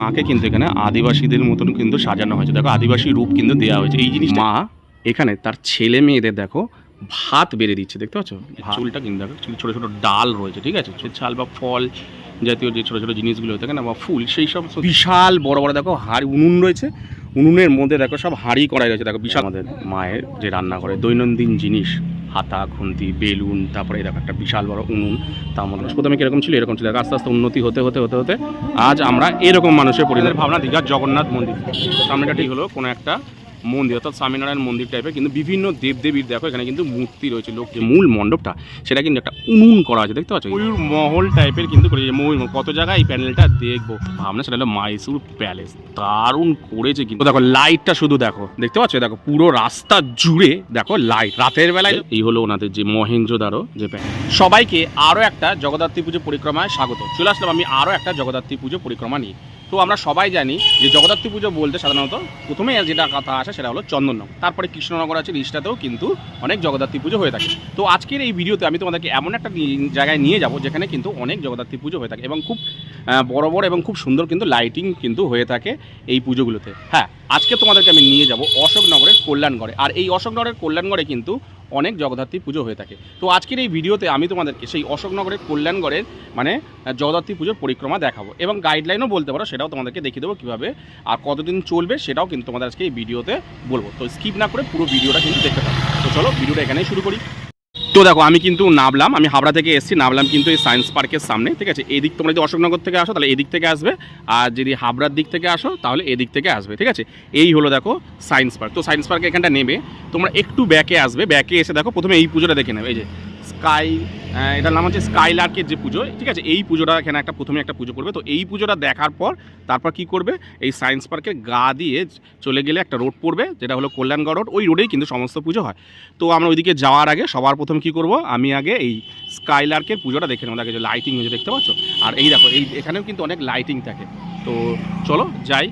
মাকে কিন্তু এখানে আদিবাসীদের মতন কিন্তু সাজানো হয়েছে। দেখো আদিবাসী রূপ কিন্তু দেওয়া হয়েছে। এই জিনিস মা এখানে তার ছেলে মেয়েদের দেখো ভাত বেড়ে দিচ্ছে দেখতে পাচ্ছ? চুলটা কিন্তু দেখো ছোটো ছোটো ডাল রয়েছে ঠিক আছে? ছাল বা ফল জাতীয় যে ছোটো ছোটো জিনিসগুলো থাকে না বা ফুল সেই সব বিশাল বড় বড় দেখো হাড়ি উনুন রয়েছে। উনুনের মধ্যে দেখো সব হাঁড়ি করাই রয়েছে। দেখো বিশাল আমাদের মায়ের যে রান্না করে দৈনন্দিন জিনিস হাতা, খুন্তি, বেলুন, তারপরে এরকম একটা বিশাল বড় উনুন তার মধ্যে প্রথমে কীরকম ছিল? এরকম ছিল। আস্তে আস্তে উন্নতি হতে হতে হতে হতে আজ আমরা এরকম মানুষের পরিণত ভাবনা দীঘার জগন্নাথ মন্দির। সামনেটা ঠিক হলো, কোনো একটা মন্দির অর্থাৎ স্বামীনারায়ণ মন্দির টাইপের কিন্তু বিভিন্ন দেবদেবীর দেখো এখানে কিন্তু মূর্তি রয়েছে। লোক যে মূল মণ্ডপটা সেটা কিন্তু একটা উনুন করা আছে দেখতে পাচ্ছ? ময়ূর মহল টাইপের কিন্তু করেছে। ময়ূর কত জায়গায় এই প্যানেলটা দেখব? ভাবনা সেটা হলো মাইসুর প্যালেস দারুণ করেছে কিন্তু। দেখো লাইটটা শুধু দেখো দেখতে পাচ্ছ? দেখো পুরো রাস্তা জুড়ে দেখো লাইট রাতের বেলায় এই হলো ওনাদের যে মহেন্দ্রদারো যে প্যানেল সবাইকে আরও একটা জগদ্ধাত্রী পুজো পরিক্রমায় স্বাগত। চলে আসলাম আমি আরও একটা জগদ্ধাত্রী পুজো পরিক্রমা নিয়ে। তো আমরা সবাই জানি যে জগদ্ধাত্রী পুজো বলতে সাধারণত প্রথমে যেটা কথা আসে সেটা হলো চন্দননগর। তারপরে কৃষ্ণনগর আছে রিষ্টাতেও কিন্তু অনেক জগদ্ধাত্রী পুজো হয়ে থাকে। তো আজকের এই ভিডিওতে আমি তোমাদেরকে এমন একটা জায়গায় নিয়ে যাব যেখানে কিন্তু অনেক জগদ্ধাত্রী পুজো হয়ে থাকে এবং খুব বড় বড় এবং খুব সুন্দর কিন্তু লাইটিং কিন্তু হয়ে থাকে এই পুজোগুলোতে। হ্যাঁ আজকে তোমাদেরকে আমি নিয়ে যাব অশোকনগরের কল্যাণগড়ে। আর এই অশোকনগরের কল্যাণগড়ে কিন্তু অনেক জগদ্ধাত্রী পুজো হয়ে থাকে। তো আজকের এই ভিডিওতে আমি তোমাদেরকে সেই অশোকনগরের কল্যাণগড়ের মানে জগদ্ধাত্রী পুজোর পরিক্রমা দেখাবো। এবং গাইডলাইনও বলতে পারো, সেটাও তোমাদেরকে দেখিয়ে দেবো কীভাবে আর কতদিন চলবে, সেটাও কিন্তু তোমাদের আজকে এই ভিডিওতে বলব। তো স্কিপ না করে পুরো ভিডিওটা কিন্তু দেখতে পাবো তো চলো, ভিডিওটা এখানেই শুরু করি। তো দেখো, আমি কিন্তু নামলাম আমি হাবড়া থেকে এসেছি নামলাম কিন্তু এই সায়েন্স পার্কের সামনে, ঠিক আছে? এদিক তোমরা যদি অশোকনগর থেকে আসো, তাহলে এদিক থেকে আসবে, আর যদি হাবড়ার দিক থেকে আসো, তাহলে এদিক থেকে আসবে, ঠিক আছে? এই হলো দেখো সায়েন্স পার্ক। তো সায়েন্স পার্কে এখানটা নেবে, তোমরা একটু ব্যাকে আসবে, ব্যাকে এসে দেখো, প্রথমে এই পুজোটা দেখে নেবে, এই যে। স্কাই এটার নাম হচ্ছে স্কাই লার্কের যে পুজো, ঠিক আছে? এই পুজোটা এখানে একটা প্রথমে একটা পুজো করবে। তো এই পুজোটা দেখার পর তারপর কি করবে? এই সায়েন্স পার্কের গা দিয়ে চলে গেলে একটা রোড পড়বে, যেটা হলো কল্যাণগড় রোড। ওই রোডেই কিন্তু সমস্ত পুজো হয়। তো আমরা ওইদিকে যাওয়ার আগে সবার প্রথম কি করব? আমি আগে এই স্কাইলার্কের পুজোটা দেখে নেব। দেখে যে লাইটিং হয়েছে, দেখতে পাচ্ছ? আর এই দেখো, এই, এখানেও কিন্তু অনেক লাইটিং থাকে। তো চলো, যাই।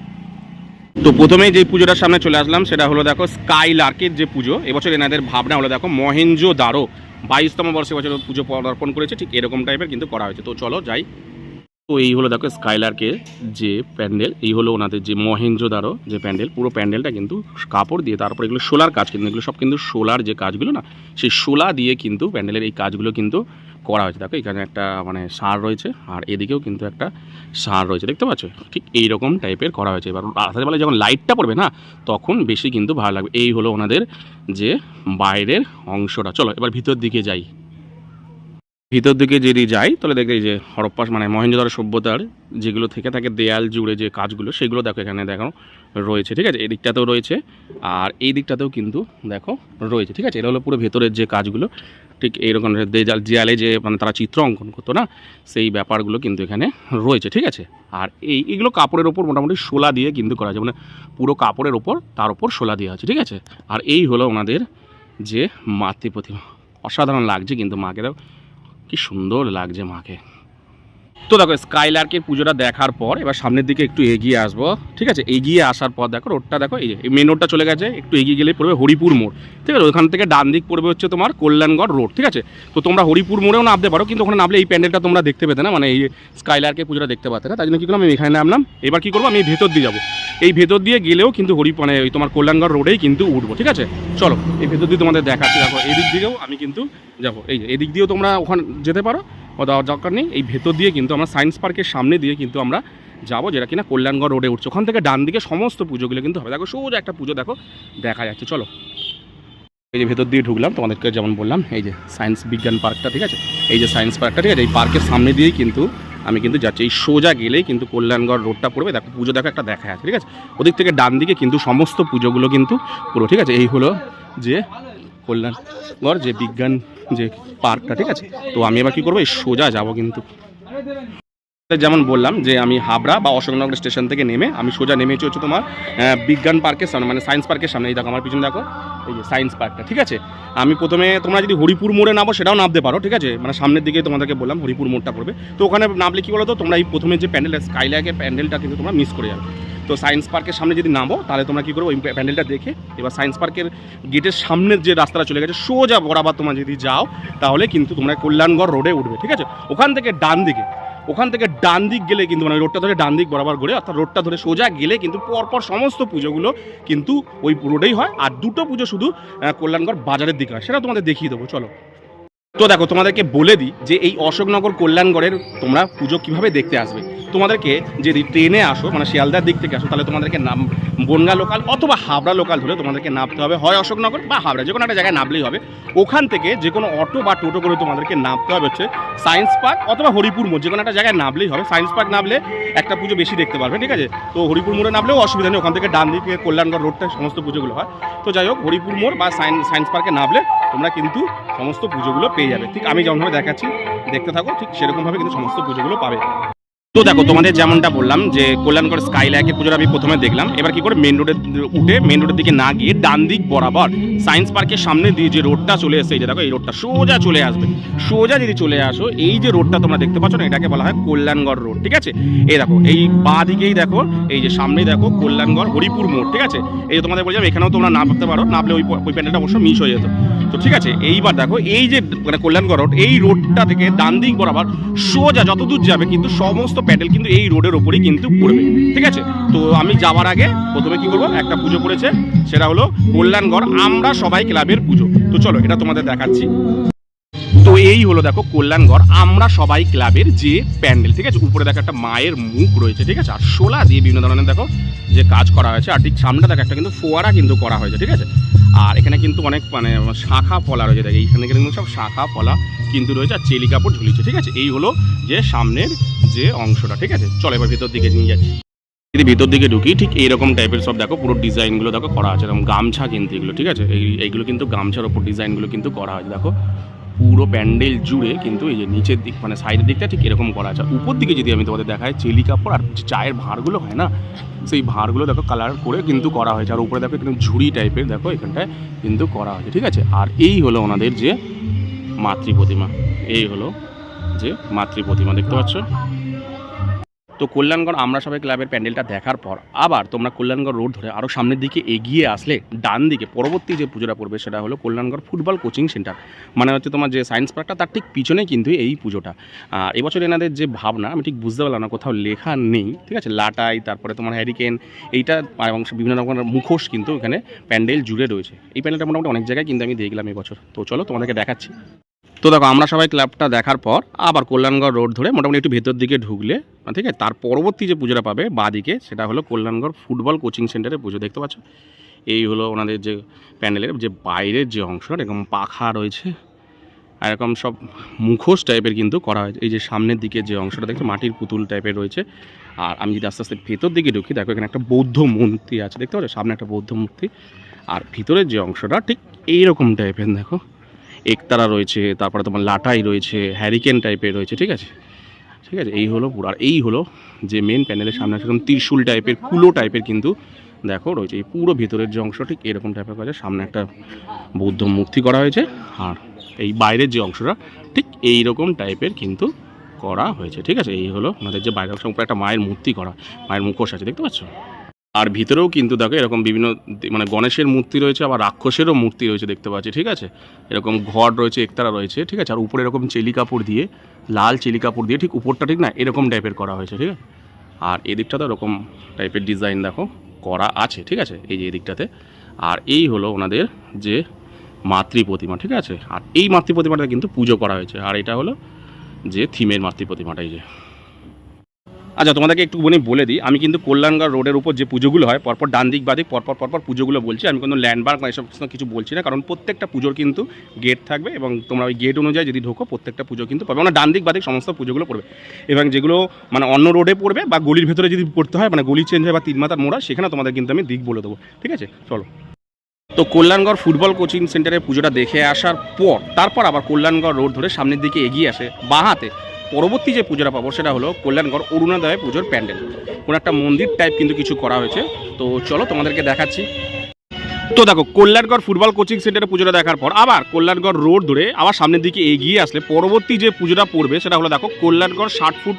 তো প্রথমেই যে পুজোটার সামনে চলে আসলাম, সেটা হলো দেখো স্কাইলার্কের যে পুজো, এবছর এনাদের ভাবনা হলো দেখো মহেঞ্জো দারো, বাইশতম বর্ষে বছর পুজো পদার্পণ করেছে, ঠিক এরকম টাইপের কিন্তু করা হয়েছে। তো চলো যাই। তো এই হলো দেখো স্কাইলার্কের যে প্যান্ডেল, এই হলো ওনাদের যে মহেন্দ্রদারও যে প্যান্ডেল, পুরো প্যান্ডেলটা কিন্তু কাপড় দিয়ে, তারপর এগুলো সোলার কাজ কিন্তু, এগুলো সব কিন্তু সোলার যে কাজগুলো না, সেই সোলা দিয়ে কিন্তু প্যান্ডেলের এই কাজগুলো কিন্তু করা হয়েছে। দেখো, এখানে একটা মানে সার রয়েছে আর এদিকেও কিন্তু একটা সার রয়েছে। দেখতে পাচ্ছ? ঠিক এই রকম টাইপের করা হয়েছে। এবার রাতের বেলায় যখন লাইটটা পড়বে না, তখন বেশি কিন্তু ভালো লাগবে। এই হলো ওনাদের যে বাইরের অংশটা। চলো, এবার ভিতর দিকে যাই। ভিতর দিকে যদি যাই, তাহলে এই যে হরপ্পা মানে মহেন্দ্রধর সভ্যতার যেগুলো থেকে থাকে, দেয়াল জুড়ে যে কাজগুলো, সেগুলো দেখো এখানে দেখো রয়েছে, ঠিক আছে? এই দিকটাতেও রয়েছে আর এই দিকটাতেও কিন্তু দেখো রয়েছে, ঠিক আছে? এটা হলো পুরো ভেতরের যে কাজগুলো, ঠিক এইরকম দেয়াল দেয়ালে যে মানে তারা চিত্র অঙ্কন করতো না, সেই ব্যাপারগুলো কিন্তু এখানে রয়েছে, ঠিক আছে? আর এই, এগুলো কাপড়ের ওপর মোটামুটি শোলা দিয়ে কিন্তু করা আছে মানে পুরো কাপড়ের ওপর, তার ওপর শোলা দেওয়া আছে, ঠিক আছে? আর এই হলো ওনাদের যে মাতৃ প্রতিমা। অসাধারণ লাগছে কিন্তু মাকে, দেখো। কি সুন্দর লাগছে মাকে। তো দেখো স্কাইলার্কের পুজোটা দেখার পর এবার সামনের দিকে একটু এগিয়ে আসব। ঠিক আছে? এগিয়ে আসার পর দেখো রোডটা দেখো, এই মেন রোডটা চলে গেছে, একটু এগিয়ে গেলে পড়বে হরিপুর মোড়। ঠিক আছে? ওখান থেকে ডান দিক পড়বে হচ্ছে তোমার কল্যাণগড় রোড ঠিক আছে? তো তোমরা হরিপুর মোড়েও নামতে পারো, কিন্তু ওখানে নামলে এই প্যান্ডেলটা তোমরা দেখতে পেতে না মানে এই স্কাইলার্কের পুজোটা দেখতে পাতে না। তাই জন্য কী করলাম, আমি এখানে নামলাম। এবার কী করব, আমি ভেতর দিয়ে যাব। এই ভেতর দিয়ে গেলেও কিন্তু হরি মানে ওই তোমার কল্যাণগড় রোডেই কিন্তু উঠবো, ঠিক আছে? চলো, এই ভেতর দিয়ে তোমাদের দেখাচ্ছি। দেখো এই দিক দিকেও আমি কিন্তু যাব। এই এদিক দিয়েও তোমরা ওখানে যেতে পারো। দেওয়ার দরকার নেই। এই ভেতর দিয়ে কিন্তু আমরা সায়েন্স পার্কের সামনে দিয়ে কিন্তু আমরা যাব, যেটা কিনা কল্যাণগড় রোডে উঠছে। ওখান থেকে ডান দিকে সমস্ত পুজোগুলো কিন্তু হবে। দেখো, সোজা একটা পুজো দেখো, দেখা যাচ্ছে। চলো। এই যে ভেতর দিয়ে ঢুকলাম, তোমাদেরকে যেমন বললাম, এই যে সায়েন্স বিজ্ঞান পার্কটা, ঠিক আছে? এই যে সায়েন্স পার্কটা, ঠিক আছে? এই পার্কের সামনে দিয়েই কিন্তু আমি কিন্তু যাচ্ছি। এই সোজা গেলেই কিন্তু কল্যাণগড় রোডটা পড়বে। দেখো, পুজো দেখো, একটা দেখা আছে ঠিক আছে? ওদিক থেকে ডান দিকে কিন্তু সমস্ত পুজোগুলো কিন্তু পুরো, ঠিক আছে? এই হলো যে কল্যাণগড় যে বিজ্ঞান যে পার্কটা, ঠিক আছে? তো আমি এবার কী করব? সোজা যাব কিন্তু। যেমন বললাম যে আমি হাবড়া বা অশোকনগর স্টেশন থেকে নেমে আমি সোজা নেমেছি হচ্ছে তোমার বিজ্ঞান পার্কের সামনে মানে সায়েন্স পার্কের সামনে। এই দেখো আমার পিছনে দেখো, এই যে সায়েন্স পার্কটা ঠিক আছে? আমি প্রথমে তোমরা যদি হরিপুর মোড়ে নামো সেটাও নামতে পারো, ঠিক আছে? মানে সামনের দিকে তোমাদেরকে বললাম হরিপুর মোড়টা পড়বে। তো ওখানে নামলে কি বলো তো তোমরা এই প্রথমে যে প্যান্ডেল স্কাইল্যাকের প্যান্ডেলটা কিন্তু তোমরা মিস করে যাবে। তো সায়েন্স পার্কের সামনে যদি নামো, তাহলে তোমরা কী করব, ওই প্যান্ডেলটা দেখে এবার সায়েন্স পার্কের গেটের সামনের যে রাস্তাটা চলে গেছে, সোজা বরাবর তোমরা যদি যাও, তাহলে কিন্তু তোমরা কল্যাণগড় রোডে উঠবে, ঠিক আছে? ওখান থেকে ডান দিকে ওখান থেকে ডান দিক গেলে কিন্তু মানে রোডটা ধরে ডান দিক বরাবর ঘুরে অর্থাৎ রোডটা ধরে সোজা গেলে কিন্তু পরপর সমস্ত পুজোগুলো কিন্তু ওই রোডেই হয়। আর দুটো পুজো শুধু কল্যাণগড় বাজারের দিকে হয়। সেটা তোমাদের দেখিয়ে দেবো, চলো। তো দেখো, তোমাদেরকে বলে দিই যে এই অশোকনগর কল্যাণগড়ের তোমরা পুজো কীভাবে দেখতে আসবে। তোমাদেরকে যদি ট্রেনে আসো মানে শিয়ালদার দিক থেকে আসো, তাহলে তোমাদেরকে নাম, বনগা লোকাল অথবা হাবড়া লোকাল ধরে তোমাদেরকে নামতে হবে। হয় অশোকনগর বা হাবড়া, যে কোনো একটা জায়গায় নামলেই হবে। ওখান থেকে যে কোনো অটো বা টোটো করে তোমাদেরকে নামতে হবে হচ্ছে সায়েন্স পার্ক অথবা হরিপুর মোড়, যে কোনো একটা জায়গায় নামলেই হবে। সায়েন্স পার্ক নামলে একটা পুজো বেশি দেখতে পারবে, ঠিক আছে? তো হরিপুর মোড়ে নামলেও অসুবিধা নেই, ওখান থেকে ডান দিকে কল্যাণগড় রোডটা সমস্ত পুজোগুলো হয়। তো যাই হোক, হরিপুর মোড় বা সায়েন্স সায়েন্স পার্কে নামলে তোমরা কিন্তু সমস্ত পুজোগুলো পেয়ে যাবে। ঠিক আমি যেমনভাবে দেখাচ্ছি, দেখতে থাকো, ঠিক সেরকমভাবে কিন্তু সমস্ত পুজোগুলো পাবে। তো দেখো, তোমাদের যেমনটা বললাম যে কল্যাণগড় স্কাইল্যাকের পুজোটা আমি প্রথমে দেখলাম, এবার কি করে মেন রোডে উঠে মেন রোডের দিকে না গিয়ে ডান দিক বরাবর সায়েন্স পার্কের সামনে দিয়ে যে রোডটা চলে এসেছে, এই যে দেখো, এই রোডটা সোজা চলে আসবে। সোজা যদি চলে আসো, এই যে রোডটা তোমরা দেখতে পাচ্ছ না, এটাকে বলা হয় কল্যাণগড় রোড ঠিক আছে? এই দেখো, এই বাঁ দিকেই দেখো, এই যে সামনেই দেখো কল্যাণগড় হরিপুর মোড়, ঠিক আছে? এই যে তোমাদের বলছিলাম, এখানেও তোমরা না নামতে পারো, না নামলে ওই ওই প্যান্ডেলটা অবশ্য মিস হয়ে যেত। তো ঠিক আছে, এইবার দেখো, এই যে মানে কল্যাণগড় রোড এই রোডটা থেকে ডান দিক বরাবর সোজা যত দূর যাবে কিন্তু সমস্ত প্যান্ডেল কিন্তু এই রোডের ওপরেই কিন্তু পড়বে, ঠিক আছে? তো আমি যাওয়ার আগে প্রথমে কি করব? একটা পুজো করেছে সেটা হলো কল্যাণগড়, আমরা সবাই ক্লাবের পুজো। তো চলো, এটা তোমাদের দেখাচ্ছি। তো এই হলো দেখো কল্যাণগড়, আমরা সবাই ক্লাবের যে প্যান্ডেল, ঠিক আছে? উপরে দেখো একটা মায়ের মুখ রয়েছে, ঠিক আছে? আর শোলা দিয়ে বিভিন্ন ধরনের দেখো যে কাজ করা হয়েছে, আর ঠিক সামনে দেখো একটা কিন্তু ফোয়ারা কিন্তু করা হয়েছে, ঠিক আছে? আর এখানে কিন্তু অনেক মানে শাখা ফলা রয়েছে, দেখো, এইখানে কিন্তু সব শাখা ফলা কিন্তু রয়েছে, আর চেলি কাপড় ঝুলিয়েছে ঠিক আছে? এই হলো যে সামনের যে অংশটা, ঠিক আছে? চলো এবার ভিতর দিকে নিয়ে যাচ্ছি। যদি ভিতর দিকে ঢুকি, ঠিক এইরকম টাইপের সব দেখো, পুরো ডিজাইনগুলো দেখো করা আছে, এরকম গামছা কিন্তু এগুলো, ঠিক আছে? এই, এইগুলো কিন্তু গামছার ওপর ডিজাইনগুলো কিন্তু করা আছে, দেখো? পুরো প্যান্ডেল জুড়ে কিন্তু এই যে নিচের দিক মানে সাইডের দিকটা ঠিক এরকম করা আছে। উপর দিকে যদি আমি তোমাদের দেখাই, চেলি কাপড় আর চায়ের ভাঁড়গুলো হয় না, সেই ভাঁড়গুলো দেখো কালার করে কিন্তু করা হয়েছে। আর উপরে দেখো কিন্তু ঝুড়ি টাইপের দেখো, এখানটায় কিন্তু করা হয়েছে, ঠিক আছে? আর এই হলো ওনাদের যে মাতৃ প্রতিমা। এই হলো যে মাতৃ প্রতিমা, দেখতে পাচ্ছ? তো কল্যাণগড় আমরা সবাই ক্লাবের প্যান্ডেলটা দেখার পর আবার তোমরা কল্যাণগড় রোড ধরে আরও সামনের দিকে এগিয়ে আসলে ডান দিকে পরবর্তী যে পুজোটা পড়বে সেটা হলো কল্যাণগড় ফুটবল কোচিং সেন্টার। মানে হচ্ছে তোমার যে সায়েন্স পার্কটা তার ঠিক পিছনেই কিন্তু এই পুজোটা। আর এবছর এনাদের যে ভাবনা, আমি ঠিক বুঝতে পারলাম না, কোথাও লেখা নেই, ঠিক আছে? লাটাই, তারপরে তোমার হ্যারিকেন এইটা এবং বিভিন্ন রকমের মুখোশ কিন্তু এখানে প্যান্ডেল জুড়ে রয়েছে। এই প্যান্ডেলটা মোটামুটি অনেক জায়গায় কিন্তু আমি দেখলাম এবছর। তো চলো তোমাদেরকে দেখাচ্ছি। তো দেখো, আমরা সবাই ক্লাবটা দেখার পর আবার কল্যাণগড় রোড ধরে মোটামুটি একটু ভেতর দিকে ঢুকলে ঠিক আছে? তার পরবর্তী যে পুজোটা পাবে বাঁ দিকে সেটা হলো কল্যাণগড় ফুটবল কোচিং সেন্টারে পুজো, দেখতে পাচ্ছ? এই হলো ওনাদের যে প্যান্ডেলের যে বাইরের যে অংশটা, এরকম পাখা রয়েছে, আর এরকম সব মুখোশ টাইপের কিন্তু করা হয়েছে। এই যে সামনের দিকে যে অংশটা, দেখছ? মাটির পুতুল টাইপের রয়েছে। আর আমি যদি আস্তে আস্তে ভেতর দিকে ঢুকি, দেখো, এখানে একটা বৌদ্ধ মূর্তি আছে, দেখতে পাচ্ছ? সামনে একটা বৌদ্ধ মূর্তি। আর ভিতরের যে অংশটা, ঠিক এইরকম টাইপের, দেখো। একতারা রয়েছে, তারপরে তোমার লাটাই রয়েছে হ্যারিকেন টাইপের রয়েছে, ঠিক আছে? ঠিক আছে, এই হলো পুরো, আর এই হলো যে মেন প্যানেলের সামনে আছে এরকম ত্রিশূল টাইপের কুলো টাইপের কিন্তু দেখো রয়েছে। এই পুরো ভেতরের যে অংশ, ঠিক এরকম টাইপের আছে সামনে একটা বৌদ্ধ মূর্তি করা হয়েছে, আর এই বাইরের যে অংশটা, ঠিক এই রকম টাইপের কিন্তু করা হয়েছে, ঠিক আছে? এই হলো আমাদের যে বাইরের অংশ, উপরে একটা মায়ের মূর্তি করা, মায়ের মুখোশ আছে, দেখতে পাচ্ছ? আর ভিতরেও কিন্তু দেখো এরকম বিভিন্ন মানে গণেশের মূর্তি রয়েছে, আবার রাক্ষসেরও মূর্তি রয়েছে দেখতে পাচ্ছি, ঠিক আছে? এরকম ঘর রয়েছে, একতারা রয়েছে, ঠিক আছে? আর উপরে এরকম চেলি কাপড় দিয়ে, লাল চেলি কাপড় দিয়ে ঠিক উপরটা ঠিক না এরকম টাইপের করা হয়েছে, ঠিক আছে? আর এদিকটা তো এরকম টাইপের ডিজাইন দেখো, করা আছে, ঠিক আছে? এই যে এদিকটাতে। আর এই হলো ওনাদের যে মাতৃ প্রতিমা, ঠিক আছে? আর এই মাতৃ প্রতিমাটা কিন্তু পুজো করা হয়েছে। আর এটা হলো যে থিমের মাতৃ প্রতিমাটাই যে। আচ্ছা তোমাদেরকে একটু একটুখানি বলে দিই। আমি কিন্তু কল্যাণগড় রোডের উপর যে পুজোগুলো হয়, পরপর ডান দিক বাদিক পরপর পরপর পুজোগুলো বলছি। আমি কোনো ল্যান্ডমার্ক বা এসব কিছু বলছি না, কারণ প্রত্যেকটা পুজোর কিন্তু গেট থাকবে এবং তোমরা ওই গেট অনুযায়ী যদি ঢোকো, প্রত্যেকটা পুজো কিন্তু পাবে মানে ডান দিক বাদিক সমস্ত পুজোগুলো পড়বে। এবং যেগুলো মানে অন্য রোডে পড়বে বা গলির ভেতরে যদি পড়তে হয় মানে গলি চেঞ্জ হয় বা তিন মাথার মোড়া সেখানে তোমাদের কিন্তু আমি দিক বলে দেবো। ঠিক আছে? চলো। তো কল্যাণগড় ফুটবল কোচিং সেন্টারে পুজোটা দেখে আসার পর, তারপর আবার কল্যাণগড় রোড ধরে সামনের দিকে এগিয়ে আসে, বাঁ হাতে। পরবর্তী যে পুজোটা পাবো সেটা হলো কল্যাণগড় অরুণাদয় পুজোর প্যান্ডেল। কোনো একটা মন্দির টাইপ কিন্তু কিছু করা হয়েছে। তো চলো তোমাদেরকে দেখাচ্ছি। তো দেখো, কল্যাণগড় ফুটবল কোচিং সেন্টারে পুজোটা দেখার পর আবার কল্যাণগড় রোড ধরে আবার সামনের দিকে এগিয়ে আসলে পরবর্তী যে পুজোটা পড়বে সেটা হলো দেখো কল্যাণগড় ষাট ফুট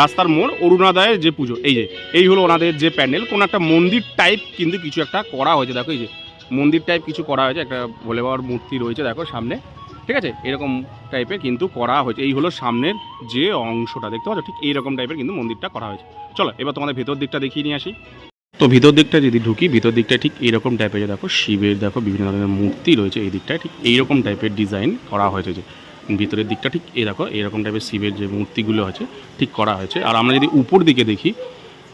রাস্তার মোড় অরুণোদয়ের যে পুজো। এই যে, এই হলো ওনাদের যে প্যান্ডেল। কোনো একটা মন্দির টাইপ কিন্তু কিছু একটা করা হয়েছে। দেখো এই যে, মন্দির টাইপ কিছু করা হয়েছে। একটা ভোলে বাবার মূর্তি রয়েছে দেখো সামনে। ঠিক আছে? এরকম টাইপের কিন্তু করা হয়েছে। এই হলো সামনের যে অংশটা, দেখতে পাচ্ছ? ঠিক এইরকম টাইপের কিন্তু মন্দিরটা করা হয়েছে। চলো, এবার তোমাদের ভেতর দিকটা দেখিয়ে নিয়ে আসি। তো ভিতর দিকটা যদি ঢুকি, ভিতর দিকটা ঠিক এইরকম টাইপের যে দেখো, শিবের দেখো, বিভিন্ন ধরনের মূর্তি রয়েছে এই দিকটায়, ঠিক এইরকম টাইপের ডিজাইন করা হয়েছে যে, ভিতরের দিকটা ঠিক এই দেখো এরকম টাইপের শিবের যে মূর্তিগুলো আছে, ঠিক করা হয়েছে। আর আমরা যদি উপর দিকে দেখি,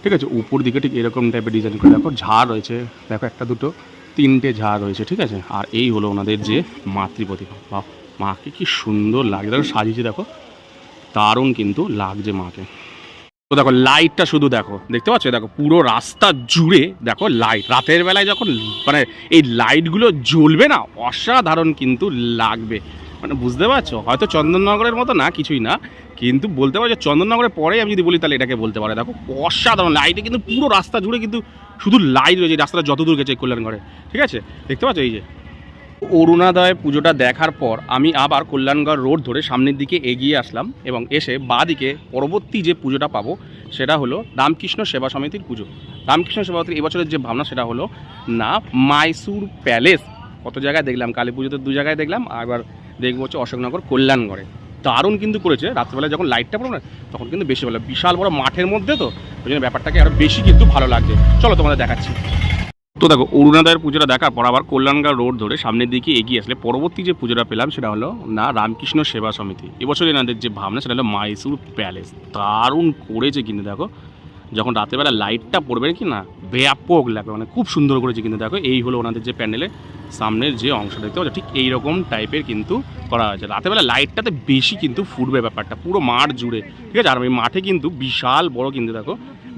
ঠিক আছে? উপর দিকে ঠিক এরকম টাইপের ডিজাইন করে দেখো, ঝাড় রয়েছে। দেখো একটা দুটো, তিনটে ঝাড় রয়েছে, ঠিক আছে? আর এই হলো ওনাদের যে মাতৃ প্রতিমা বা মাকে কি সুন্দর লাগে। দেখো সাজিয়েছে দেখো। দারুণ কিন্তু লাগছে মাকে। তো দেখো লাইটটা শুধু দেখো, দেখতে পাচ্ছ? দেখো, পুরো রাস্তা জুড়ে দেখো লাইট রাতের বেলায় যখন মানে এই লাইটগুলো জ্বলবে না, অসাধারণ কিন্তু লাগবে। মানে বুঝতে পারছ? হয়তো চন্দননগরের মতো না, কিছুই না, কিন্তু বলতে পারছ চন্দননগরের পরে আমি যদি বলি, তাহলে এটাকে বলতে পারে। দেখো, অসাধারণ লাইটে কিন্তু পুরো রাস্তা জুড়ে কিন্তু শুধু লাইট রয়েছে রাস্তাটা যত দূর গেছে কল্যাণগড়ে। ঠিক আছে? দেখতে পাচ্ছ এই যে? অরুণাদয় পুজোটা দেখার পর আমি আবার কল্যাণগড় রোড ধরে সামনের দিকে এগিয়ে আসলাম এবং এসে বাঁ দিকে পরবর্তী যে পুজোটা পাবো সেটা হলো রামকৃষ্ণ সেবা সমিতির পুজো। রামকৃষ্ণ সেবা সমিতির এবছরের যে ভাবনা সেটা হলো, না, মাইসুর প্যালেস। কত জায়গায় দেখলাম? কালী পুজোতে দু জায়গায় দেখলাম, আবার দেখব হচ্ছে অশোকনগর, কল্যাণগড়ে। দারুণ কিন্তু করেছে। রাত্রেবেলায় যখন লাইটটা পড়বে না, তখন কিন্তু বেশি ভালো বিশাল বড় মাঠের মধ্যে তো, ওই জন্য ব্যাপারটাকে আরও বেশি কিন্তু ভালো লাগছে। চলো তোমাদের দেখাচ্ছি। তো দেখো অরুণাদয়ের পুজোটা দেখার পর আবার কল্যাণগড় রোড ধরে সামনের দিকে এগিয়ে আসলে পরবর্তী যে পুজোটা পেলাম সেটা হলো না রামকৃষ্ণ সেবা সমিতি। এবছর এনাদের যে ভাবনা সেটা হলো মাইসুর প্যালেস। দারুণ করেছে কিন্তু দেখো, যখন রাতেরবেলা লাইটটা পড়বে কি না, ব্যাপক লাগবে মানে খুব সুন্দর করেছে কিন্তু দেখো, এই হলো ওনাদের যে প্যান্ডেলের সামনের যে অংশ দেখতে পাচ্ছ, ঠিক এইরকম টাইপের কিন্তু করা হয়েছে। রাতেরবেলা লাইটটাতে বেশি কিন্তু ফুটবে ব্যাপারটা, পুরো মাঠ জুড়ে, ঠিক আছে? আর এই মাঠে কিন্তু বিশাল বড় কিন্তু দেখো,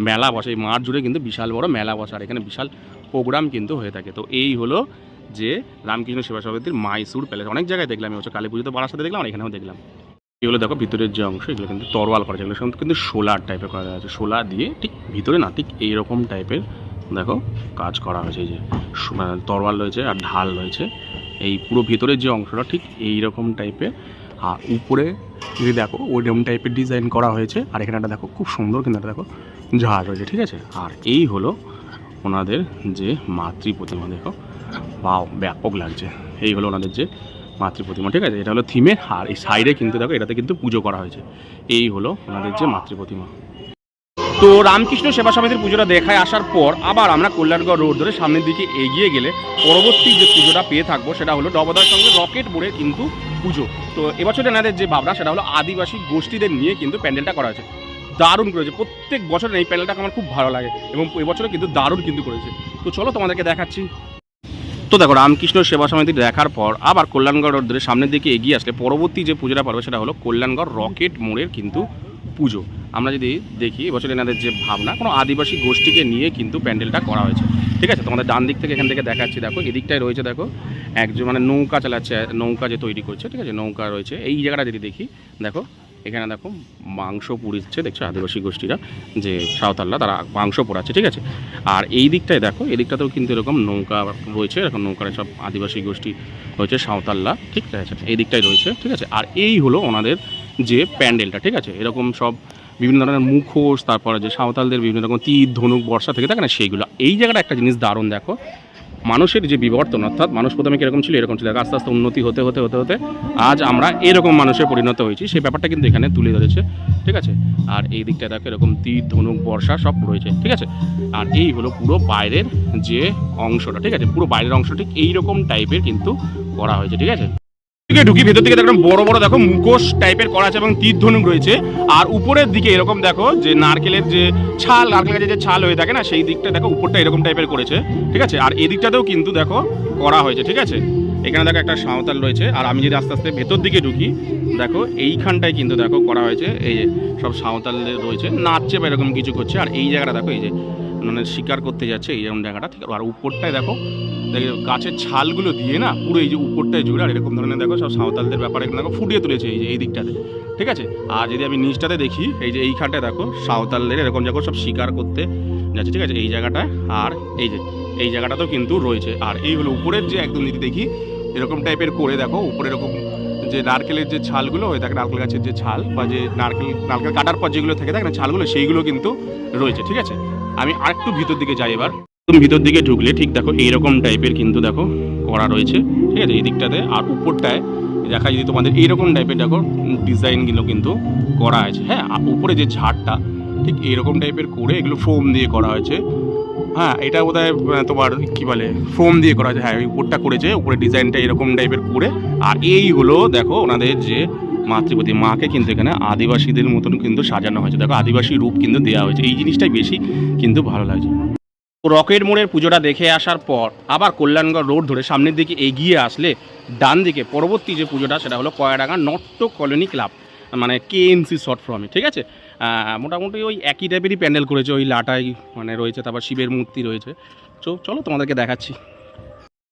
মেলা বসে, এই মাঠ জুড়ে কিন্তু বিশাল বড় মেলা বসে, আর এখানে বিশাল প্রোগ্রাম কিন্তু হয়ে থাকে। তো এই হলো যে রামকৃষ্ণ সেবা সমিতির মাইসুর প্যালেস অনেক জায়গায় দেখলাম হচ্ছে কালী পুজোতে বারাসাতে দেখলাম, আর এখানেও দেখলাম। এগুলো দেখো ভিতরের যে অংশ, এগুলো কিন্তু তরোয়াল করা যায় এগুলো কিন্তু সোলার টাইপের করা আছে। সোলার দিয়ে ঠিক ভিতরে না, ঠিক এইরকম টাইপের দেখো কাজ করা হয়েছে যে। মানে তরোয়াল রয়েছে আর ঢাল রয়েছে। এই পুরো ভিতরের যে অংশটা ঠিক এই রকম টাইপের আর উপরে যদি দেখো, ওইরকম টাইপের ডিজাইন করা হয়েছে। আর এখানে একটা দেখো, খুব সুন্দর কিন্তু একটা দেখো ঝাড় রয়েছে, ঠিক আছে? আর এই হলো ওনাদের যে মাতৃ প্রতিমা দেখো। বাও ব্যাপক লাগছে। এই হলো ওনাদের যে মাতৃ প্রতিমা ঠিক আছে? এটা হলো থিমের আর এই সাইডে কিন্তু দেখো, এটাতে কিন্তু পুজো করা হয়েছে। এই হলো ওনাদের যে মাতৃ প্রতিমা তো রামকৃষ্ণ সেবা সমিতির পুজোটা দেখায় আসার পর আবার আমরা কল্যাণগড় রোড ধরে সামনের দিকে এগিয়ে গেলে পরবর্তী যে পুজোটা পেয়ে থাকব, সেটা হলো ডবদার সঙ্গে রকেট বোর্ডের কিন্তু পুজো। তো এবছর এনাদের যে ভাবনা, সেটা হলো আদিবাসী গোষ্ঠীদের নিয়ে কিন্তু প্যান্ডেলটা করা হয়েছে। দারুণ করেছে। প্রত্যেক বছর এই প্যান্ডেলটা আমার খুব ভালো লাগে এবং এবছরও কিন্তু দারুণ কিন্তু করেছে। তো চলো তোমাদেরকে দেখাচ্ছি। তো দেখো, রামকৃষ্ণ সেবা সমিতি দেখার পর আবার কল্যাণগড় রোড ধরে সামনের দিকে এগিয়ে আসলে পরবর্তী যে পুজোটা পারবে সেটা হলো কল্যাণগড় রকেট মোড়ের কিন্তু পুজো। আমরা যদি দেখি এবছর এনাদের যে ভাবনা, কোনো আদিবাসী গোষ্ঠীকে নিয়ে কিন্তু প্যান্ডেলটা করা হয়েছে। ঠিক আছে, তোমাদের ডান দিক থেকে এখান থেকে দেখাচ্ছি। দেখো, এদিকটায় রয়েছে দেখো একজন মানে নৌকা চালাচ্ছে, নৌকা যে তৈরি করছে, ঠিক আছে, নৌকা রয়েছে। এই জায়গাটা যদি দেখি, দেখো এখানে দেখো মাংস পুড়িচ্ছে, দেখছ আদিবাসী গোষ্ঠীরা, যে সাঁওতালরা, তারা মাংস পোড়াচ্ছে, ঠিক আছে? আর এই দিকটায় দেখো, এই দিকটাতেও কিন্তু এরকম নৌকা রয়েছে, এরকম নৌকার সব আদিবাসী গোষ্ঠী রয়েছে সাঁওতালরা, ঠিক আছে? এই দিকটাই রয়েছে, ঠিক আছে? আর এই হলো ওনাদের যে প্যান্ডেলটা, ঠিক আছে? এরকম সব বিভিন্ন ধরনের মুখোশ, তারপরে যে সাঁওতালদের বিভিন্ন রকম তীর, ধনুক, বর্ষা থেকে থাকে না, সেইগুলো। এই জায়গাটা একটা জিনিস দারুণ, দেখো। মানুষের যে বিবর্তন, অর্থাৎ মানুষ প্রথমে কীরকম ছিল, এরকম ছিল। আস্তে আস্তে উন্নতি হতে হতে হতে হতে আজ আমরা এরকম মানুষে পরিণত হয়েছি। সেই ব্যাপারটা কিন্তু এখানে তুলে ধরেছে। ঠিক আছে? আর এই দিকটা দেখো, এরকম তীর, ধনুক, বর্ষা সব রয়েছে। ঠিক আছে? আর এই হলো পুরো বাইরের যে অংশটা। ঠিক আছে? পুরো বাইরের অংশটি এইরকম টাইপের কিন্তু করা হয়েছে। ঠিক আছে? দিকে ঢুকি, ভেতর দিকে দেখলাম বড় বড় দেখো মুখোশ টাইপের করা আছে এবং তীর ধনুক রয়েছে। আর উপরের দিকে এরকম দেখো যে নারকেলের যে ছাল, নারকেলের গাছের যে ছাল হয়ে থাকে না, সেই দিকটা দেখো উপরটা এরকম টাইপের করেছে, ঠিক আছে? আর এদিকটাতেও কিন্তু দেখো করা হয়েছে, ঠিক আছে? এখানে দেখো একটা সাঁওতাল রয়েছে, আর আমি যদি আস্তে আস্তে ভেতর দিকে ঢুকি, দেখো এইখানটায় কিন্তু দেখো করা হয়েছে, এই যে সব সাঁওতালদের রয়েছে, নাচছে বা এরকম কিছু করছে, আর এই জায়গাটা দেখো এই যে মানে শিকার করতে যাচ্ছে এইরকম জায়গাটা ঠিক আর উপরটায় দেখো দেখো গাছের ছালগুলো দিয়ে না পুরো এই যে উপরটায় জুড়ে, আর এরকম ধরনের দেখো সব সাঁওতালদের ব্যাপারে দেখো ফুটিয়ে তুলেছে এই যে, এই দিকটাতে, ঠিক আছে? আর যদি আমি নিচটাতে দেখি, এই যে এইখানটায় দেখো সাঁওতালদের এরকম দেখো সব শিকার করতে যাচ্ছে, ঠিক আছে? এই জায়গাটায়, আর এই যে, এই জায়গাটাতেও কিন্তু রয়েছে। আর এই হলো উপরের যে একদম যদি দেখি, এরকম টাইপের করে দেখো, উপরে এরকম যে নারকেলের যে ছালগুলো হয়ে থাকে নারকেল গাছের যে ছাল, বা যে নারকেল নারকেল কাটার পর যেগুলো থেকে থাকে না, ছালগুলো সেইগুলো কিন্তু রয়েছে, ঠিক আছে? আমি আরেকটু ভিতর দিকে যাই এবার। একদম ভিতর দিকে ঢুকলে ঠিক দেখো এইরকম টাইপের কিন্তু দেখো করা রয়েছে। ঠিক আছে, এই দিকটাতে। আর উপরটায় দেখা যদি তোমাদের এইরকম টাইপের দেখো ডিজাইনগুলো কিন্তু করা আছে। হ্যাঁ উপরে যে ঝাড়টা, ঠিক এরকম টাইপের করে এগুলো ফোম দিয়ে করা হয়েছে। হ্যাঁ এটা বোধ তোমার কি বলে ফোম দিয়ে করা হয়েছে হ্যাঁ উপরটা করেছে, উপরে ডিজাইনটা এরকম টাইপের করে। আর এই হলো, দেখো, ওনাদের যে মাতৃপতি, মাকে কিন্তু এখানে আদিবাসীদের মতন কিন্তু সাজানো হয়েছে। দেখো, আদিবাসী রূপ কিন্তু দেওয়া হয়েছে। এই জিনিসটাই বেশি কিন্তু ভালো লাগছে। রকেট মোড়ের পুজোটা দেখে আসার পর আবার কল্যাণগড় রোড ধরে সামনের দিকে এগিয়ে আসলে ডান দিকে পরবর্তী যে পুজোটা, সেটা হলো কয়াডাঙ্গা নট্য কলোনি ক্লাব মানে কেএনসি শর্ট ফর্মে ঠিক আছে? মোটামুটি ওই একই টাইপেরই প্যান্ডেল করেছে, ওই লাটাই মানে রয়েছে, তারপর শিবের মূর্তি রয়েছে। চো চলো তোমাদেরকে দেখাচ্ছি।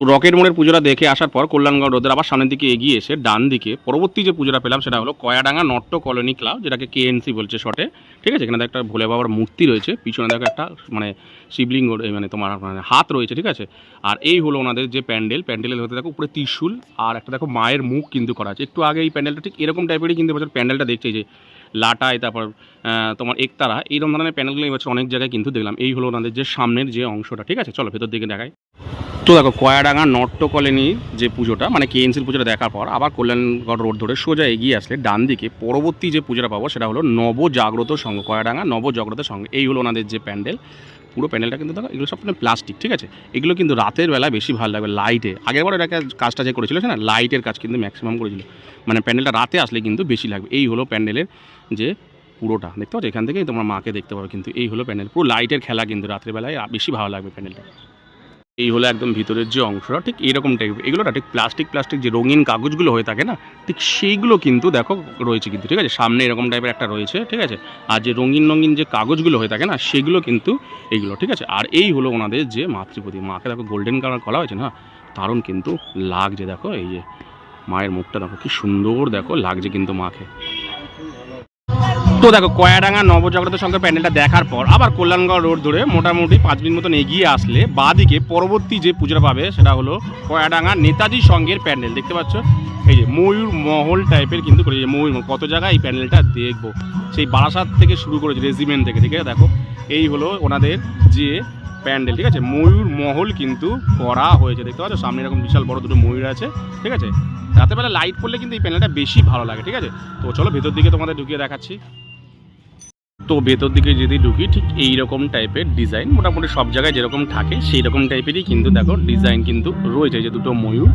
রকেট মোড়ের পুজোটা দেখে আসার পর কল্যাণগড় রোদের আবার সামনের দিকে এগিয়ে এসে ডান দিকে পরবর্তী যে পুজোটা পেলাম সেটা হলো কয়াডাঙ্গা নট্য কলোনি ক্লাব, যেটাকে কেএনসি বলছে শর্টে ঠিক আছে? এখানে একটা ভোলে বাবার মূর্তি রয়েছে, পিছনে দেখো একটা মানে শিবলিঙ্গ মানে তোমার মানে হাত রয়েছে, ঠিক আছে? আর এই হলো ওনাদের যে প্যান্ডেল। প্যান্ডেলের হতে দেখো উপরে ত্রিশূল, আর একটা দেখো মায়ের মুখ কিন্তু করা আছে। একটু আগে এই প্যান্ডেলটা ঠিক এরকম টাইপেরই কিন্তু এবছর প্যান্ডেলটা দেখছে যে লাটাই তারপর তোমার একতারা, এইরকম ধরনের প্যান্ডেলগুলো এবছর অনেক জায়গায় কিন্তু দেখলাম। এই হলো ওনাদের যে সামনের যে অংশটা, ঠিক আছে? চলো, ভেতর দিকে দেখাই। তো দেখো, কয়াডাঙ্গা নট্য কলোনি যে পুজোটা মানে কেএনসির পুজোটা দেখার পর আবার কল্যাণগড় রোড ধরে সোজা এগিয়ে আসলে ডান দিকে পরবর্তী যে পুজোটা পাবো সেটা হলো নবজাগ্রত সংঘ, কয়াডাঙ্গা নবজাগ্রত সংঘ। এই হলো ওনাদের যে প্যান্ডেল। পুরো প্যান্ডেলটা কিন্তু দেখো, এগুলো সব প্লাস্টিক, ঠিক আছে? এগুলো কিন্তু রাতের বেলা বেশি ভালো লাগবে, লাইটে। আগের বার এটাকে কাজটা যে করেছিল না লাইটের কাজ কিন্তু ম্যাক্সিমাম করেছিল। মানে প্যান্ডেলটা রাতে আসলে কিন্তু বেশি লাগবে। এই হলো প্যান্ডেলের যে পুরোটা, দেখতে পাচ্ছ? এখান থেকেই তোমার মাকে দেখতে পাবে কিন্তু এই হলো প্যান্ডেল পুরো লাইটের খেলা কিন্তু রাত্রেবেলায় বেশি ভালো লাগবে প্যান্ডেলটা এই হলো একদম ভিতরের যে অংশটা, ঠিক এরকম টাইপ এগুলো ঠিক প্লাস্টিক প্লাস্টিক যে রঙিন কাগজগুলো হয়ে থাকে না, ঠিক সেইগুলো কিন্তু দেখো রয়েছে কিন্তু, ঠিক আছে? সামনে এরকম টাইপের একটা রয়েছে, ঠিক আছে? আর যে রঙিন রঙিন যে কাগজগুলো হয়ে থাকে না, সেগুলো কিন্তু এইগুলো, ঠিক আছে? আর এই হলো ওনাদের যে মাতৃপতি। মাকে দেখো গোল্ডেন কালার করা হয়েছে না? দারুণ কিন্তু লাগছে, দেখো? এই যে মায়ের মুখটা দেখো, কি সুন্দর দেখো, লাগছে কিন্তু মাকে। তো দেখো, কয়াডাঙ্গা নবজাগ্রত সংখ্যা প্যান্ডেলটা দেখার পর আবার কল্যাণগড় রোড ধরে মোটামুটি পাঁচ মিনিট মতন এগিয়ে আসলে বাদিকে পরবর্তী যে পুজোটা পাবে সেটা হলো কয়াডাঙ্গা নেতাজি সঙ্গের প্যান্ডেল। দেখতে পাচ্ছ? এই যে ময়ূর মহল টাইপের কিন্তু করেছে ময়ূর। কত জায়গায় এই প্যান্ডেলটা দেখব? সেই বারাসাত থেকে শুরু করেছে, রেজিমেন্ট থেকে, ঠিক আছে? দেখো, এই হলো ওনাদের যে প্যান্ডেল, ঠিক আছে? ময়ূর মহল কিন্তু করা হয়েছে, দেখতে পাচ্ছ? সামনে এরকম বিশাল বড় দুটো ময়ূর আছে, ঠিক আছে? রাতেরবেলা লাইট পড়লে কিন্তু এই প্যান্ডেলটা বেশি ভালো লাগে, ঠিক আছে? তো চলো ভেতর দিকে তোমাদের ঢুকিয়ে দেখাচ্ছি। তো ভেতর দিকে যদি ঢুকি, ঠিক এই রকম টাইপের ডিজাইন মোটামুটি সব জায়গায় যেরকম থাকে সেই রকম টাইপেরই কিন্তু দেখো ডিজাইন কিন্তু রয়েছে যে দুটো ময়ূর,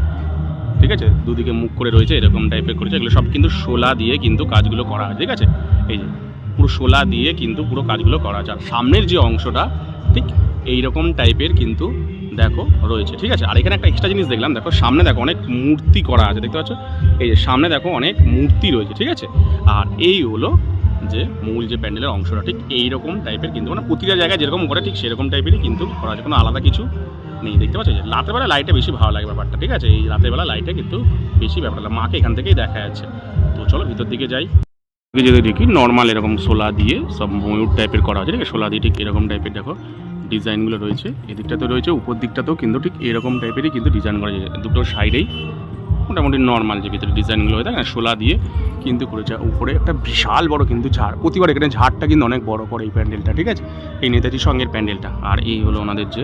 ঠিক আছে? দুদিকে মুখ করে রয়েছে, এরকম টাইপের করেছে, এগুলো সব কিন্তু শোলা দিয়ে কিন্তু কাজগুলো করা হয়, ঠিক আছে? এই যে পুরো শোলা দিয়ে কিন্তু পুরো কাজগুলো করা আর সামনের যে অংশটা, ঠিক এই রকম টাইপের কিন্তু দেখো রয়েছে, ঠিক আছে? আর এখানে একটা এক্সট্রা জিনিস দেখলাম, দেখো সামনে দেখো অনেক মূর্তি করা আছে, দেখতে পাচ্ছ? এই যে সামনে দেখো অনেক মূর্তি রয়েছে, ঠিক আছে? আর এই হলো যে মূল যে প্যান্ডেলের অংশটা, ঠিক এইরকম টাইপের কিন্তু মানে প্রতিটা জায়গায় যেরকম করে, ঠিক সেরকম টাইপেরই কিন্তু করা আছে, কোনো আলাদা কিছু নেই, দেখতে পাচ্ছ? রাতের বেলা লাইটে বেশি ভালো লাগে ব্যাপারটা, ঠিক আছে? এই রাতের বেলা লাইটে কিন্তু বেশি ব্যাপারটা মাকে এখান থেকেই দেখা যাচ্ছে। তো চলো ভিতর দিকে যাই। যদি দেখি নর্মাল এরকম সোলা দিয়ে সব ময়ূর টাইপের করা আছে ঠিক সোলা দিয়ে ঠিক এরকম টাইপের দেখো ডিজাইনগুলো রয়েছে। এদিকটাতে রয়েছে, উপর দিকটাতেও কিন্তু ঠিক এরকম টাইপেরই কিন্তু ডিজাইন করা যায় দুটো সাইডেই মোটামুটি নর্মাল যে ভিতরে ডিজাইনগুলো হয়ে থাকে না শোলা দিয়ে কিন্তু করেছে। উপরে একটা বিশাল বড় কিন্তু ঝাড়। প্রতিবার এখানে ঝাড়টা কিন্তু অনেক বড় করে এই প্যান্ডেলটা, ঠিক আছে? এই নেতাজি সঙ্গের প্যান্ডেলটা। আর এই হলো ওনাদের যে